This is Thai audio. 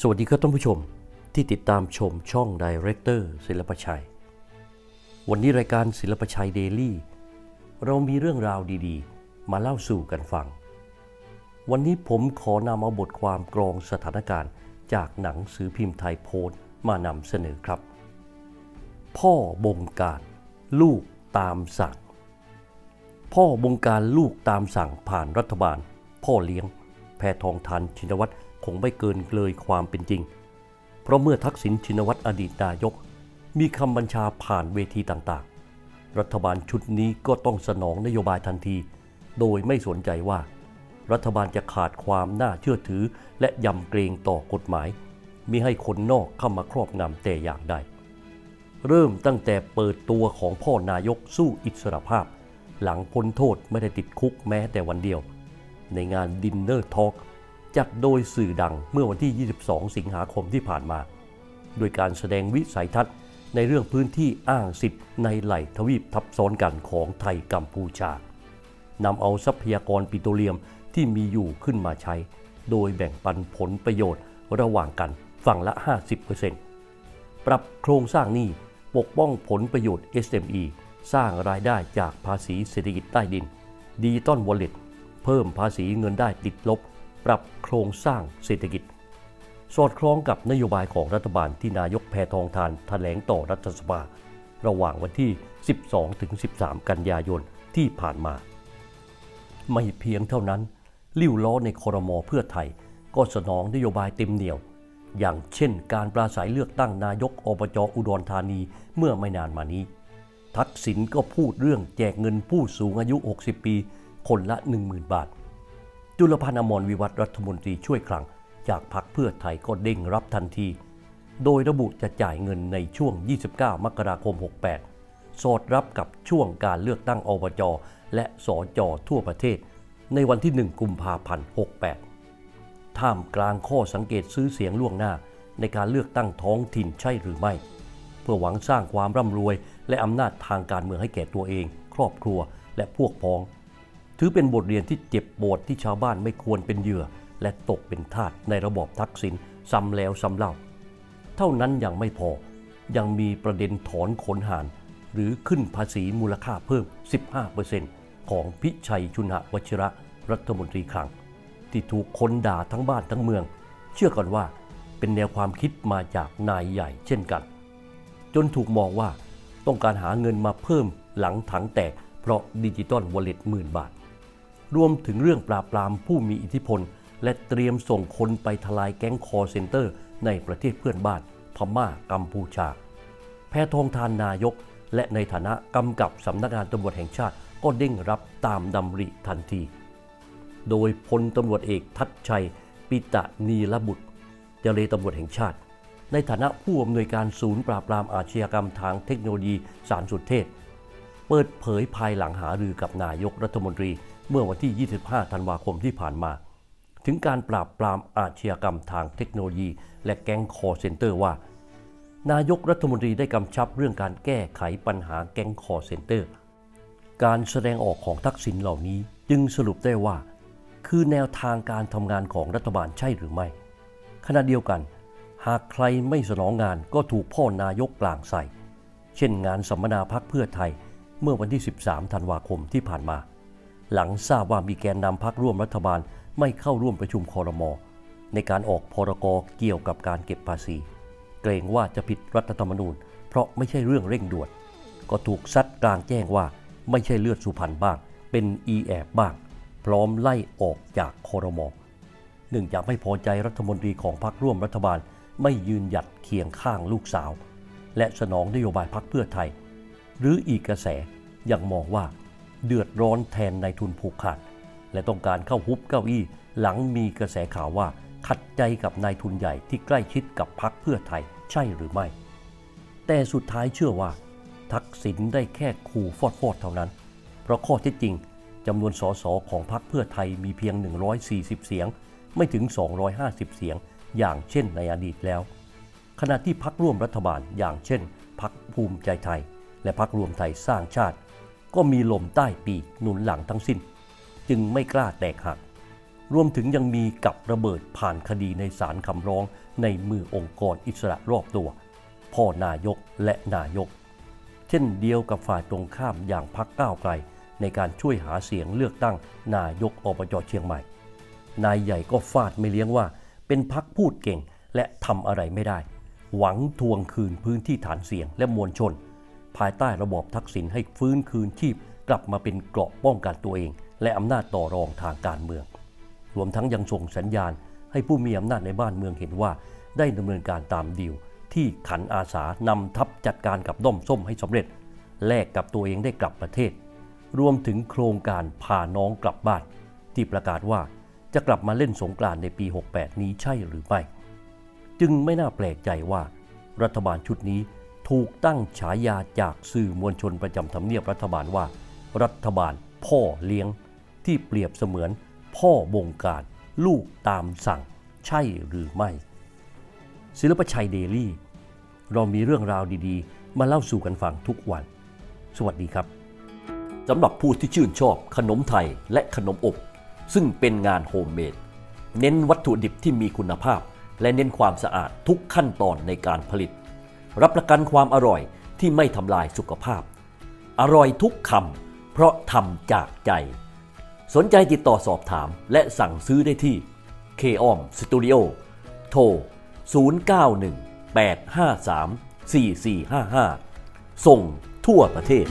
สวัสดีครับท่านผู้ชมที่ติดตามชมช่องดีเรคเตอร์ศิลปชัย วันนี้รายการศิลปชัยเดลี่ เรามีเรื่องราวดีๆ มาเล่าสู่กันฟัง วันนี้ผมขอนำเอาบทความกรองสถานการณ์ จากหนังสือพิมพ์ไทยโพสต์มานำเสนอครับ พ่อบงการลูกตามสั่ง พ่อบงการลูกตามสั่งผ่านรัฐบาล พ่อเลี้ยง แพทองทานชินวัตร คงไม่เกินเลยความเป็นจริง เพราะเมื่อทักษิณชินวัตรอดีตนายก มีคำบัญชาผ่านเวทีต่างๆ รัฐบาลชุดนี้ก็ต้องสนองนโยบายทันที โดยไม่สนใจว่า รัฐบาลจะขาดความน่าเชื่อถือ และยำเกรงต่อกฎหมายมิให้คนนอกเข้ามาครอบงำแต่อย่างใดเริ่มตั้งแต่เปิดตัวของพ่อนายกสู้อิสรภาพ หลังพ้นโทษไม่ได้ติดคุกแม้แต่วันเดียว ในงานดินเนอร์ทอล์ก จัดโดยสื่อดังเมื่อวันที่ 22 สิงหาคมที่ผ่านมา โดยการแสดงวิสัยทัศน์ในเรื่องพื้นที่อ้างสิทธิ์ในไหลทวีปทับซ้อนกันของไทยกัมพูชานำเอาทรัพยากรปิโตรเลียมที่มีอยู่ขึ้นมาใช้ โดยแบ่งปันผลประโยชน์ระหว่างกันฝั่งละ 50%ปรับโครงสร้างหนี้ปกป้องผลประโยชน์ SME สร้างรายได้จากภาษีเศรษฐกิจใต้ดินดิจิตอลวอลเล็ตเพิ่มภาษีเงินได้ติดลบ ปรับโครงสร้างเศรษฐกิจ สอดคล้องกับนโยบายของรัฐบาลที่นายกแพทองทานแถลงต่อรัฐสภา ระหว่างวันที่ 12-13 กันยายนที่ผ่านมา ไม่เพียงเท่านั้น ลิ้วล้อในคอรมอเพื่อไทย ก็สนองนโยบายเต็มเหนียว อย่างเช่นการปราศัยเลือกตั้งนายกอบจอุดรธานีเมื่อไม่นานมานี้ ทักษิณก็พูดเรื่องแจกเงินผู้สูงอายุ 60 ปี คนละ 10,000 บาท จุลพันธ์อมรวิวัฒน์รัฐมนตรีช่วยคลัง จากพรรคเพื่อไทยก็เด้งรับทันที โดยระบุจะจ่ายเงินในช่วง 29 มกราคม 68 สอดรับกับช่วงการเลือกตั้งอบจและสอจทั่วประเทศ ในวันที่ 1 กุมภาพันธ์ 68 ท่ามกลางข้อสังเกตซื้อเสียงล่วงหน้าในการเลือกตั้งท้องถิ่นใช่หรือไม่ เพื่อหวังสร้างความร่ำรวย และอำนาจทางการเมืองให้แก่ตัวเอง ครอบครัวและพวกพ้อง ถือเป็นบทเรียนที่เจ็บปวดที่ชาวบ้านไม่ควรเป็นเหยื่อ และตกเป็นทาสในระบอบทักษิณซ้ำแล้วซ้ำเล่า เท่านั้นยังไม่พอ ยังมีประเด็นถอนขนหารหรือขึ้นภาษีมูลค่าเพิ่ม 15%ของพิชัยชุนหวชิระรัฐมนตรีคลัง ที่ถูกคนด่าทั้งบ้านทั้งเมือง เชื่อกันว่าเป็นแนวความคิดมาจากนายใหญ่เช่นกัน จนถูกมองว่าต้องการหาเงินมาเพิ่มหลังถังแตกเพราะดิจิตอลวอลเล็ตหมื่นบาท รวมถึงเรื่องปราบปรามผู้มีอิทธิพล และเตรียมส่งคนไปทลายแก๊งคอร์เซนเตอร์ ในประเทศเพื่อนบ้าน พม่ากัมพูชา แพทองทานนายก และในฐานะกำกับสำนักงานตำรวจแห่งชาติก็เด้งรับตามดำริทันที โดยพลตำรวจเอกทัชชัย ปิตะนีรบุตรเจรตำรวจแห่งชาติ ในฐานะผู้อำนวยการศูนย์ปราบปรามอาชญากรรมทางเทคโนโลยีสารสุดเทศ เปิดเผยภายหลังหารือกับนายกรัฐมนตรี เมื่อวันที่ 25 ธันวาคมที่ผ่านมา ถึงการปราบปรามอาชญากรรมทางเทคโนโลยี และแก๊งคอเซนเตอร์ว่า นายกรัฐมนตรีได้กำชับเรื่องการแก้ไขปัญหาแก๊งคอเซนเตอร์ การแสดงออกของทักษิณเหล่านี้จึงสรุปได้ว่า คือแนวทางการทำงานของรัฐบาลใช่หรือไม่ ขณะเดียวกัน หากใครไม่สนองงานก็ถูกพ่อนายกกลางใส่ เช่นงานสัมมนาพักเพื่อไทย เมื่อวันที่ 13 ธันวาคมที่ผ่านมา หลังทราบว่ามีแกนนำพักร่วมรัฐบาลไม่เข้าร่วมประชุมคอรมอในการออกพรกเกี่ยวกับการเก็บภาษี เกรงว่าจะผิดรัฐธรรมนูญ เพราะไม่ใช่เรื่องเร่งด่วน ก็ถูกซัดกลางแจ้งว่าไม่ใช่เลือดสุพรรณบ้าง เป็นอีแอบบ้าง พร้อมไล่ออกจากคอรมอเนื่องจากไม่พอใจรัฐมนตรีของพรรคร่วมรัฐบาล ไม่ยืนหยัดเคียงข้างลูกสาว และสนองนโยบายพรรคเพื่อไทย หรืออีกกระแสยังมองว่าเดือดร้อนแทนนายทุนผูกขาด และต้องการเข้าฮุบเก้าอี้หลังมีกระแสข่าวว่าขัดใจกับนายทุนใหญ่ที่ใกล้ชิดกับพรรคเพื่อไทยใช่หรือไม่ แต่สุดท้ายเชื่อว่า ทักษิณได้แค่ขู่ฟอดฟอดเท่านั้น เพราะข้อเท็จจริงจำนวนสสของพรรคเพื่อไทยมีเพียง 140 เสียง ไม่ถึง 250 เสียง อย่างเช่นในอดีตแล้ว ขณะที่พักร่วมรัฐบาลอย่างเช่นพักภูมิใจไทย และพักรวมไทยสร้างชาติ ก็มีลมใต้ปีกหนุนหลังทั้งสิ้น จึงไม่กล้าแตกหัก รวมถึงยังมีกับระเบิดผ่านคดีในศาลคำร้องในมือองค์กรอิสระรอบตัว พ่อนายกและนายก เช่นเดียวกับฝ่ายตรงข้ามอย่างพักก้าวไกล ในการช่วยหาเสียงเลือกตั้งนายกอบจเชียงใหม่ นายใหญ่ก็ฟาดไม่เลี้ยงว่า เป็นพักพูดเก่งและทำอะไรไม่ได้ หวังทวงคืนพื้นที่ฐานเสียงและมวลชน ภายใต้ระบอบทักษิณให้ฟื้นคืนชีพกลับมาเป็นเกราะป้องกันตัวเอง และอำนาจต่อรองทางการเมือง รวมทั้งยังส่งสัญญาณ ให้ผู้มีอำนาจในบ้านเมืองเห็นว่า ได้ดำเนินการตามดีลที่ขันอาสานำทัพจัดการกับด้อมส้มให้สำเร็จ แลกกับตัวเองได้กลับประเทศ รวมถึงโครงการพาน้องกลับบ้าน ที่ประกาศว่าจะกลับมาเล่นสงกรานในปี 68 นี้ใช่หรือไม่ จึงไม่น่าแปลกใจว่า รัฐบาลชุดนี้ ถูกตั้งฉายาจากสื่อมวลชนประจำทำเนียบรัฐบาลว่า รัฐบาลพ่อเลี้ยง ที่เปรียบเสมือน พ่อบงการ ลูกตามสั่ง ใช่หรือไม่ ศิลปชัยเดลี่ เรามีเรื่องราวดีๆ มาเล่าสู่กันฟังทุกวัน สวัสดีครับสำหรับผู้ที่ชื่นชอบขนมไทยและขนมอบ ซึ่งเป็นงานโฮมเมดเน้นวัตถุดิบที่มีคุณภาพ และเน้นความสะอาดทุกขั้นตอนในการผลิต รับประกันความอร่อยที่ไม่ทำลายสุขภาพ อร่อยทุกคำเพราะทำจากใจ สนใจติดต่อสอบถามและสั่งซื้อได้ที่ k o m Studio โทร 091 853 4455 ส่งทั่วประเทศ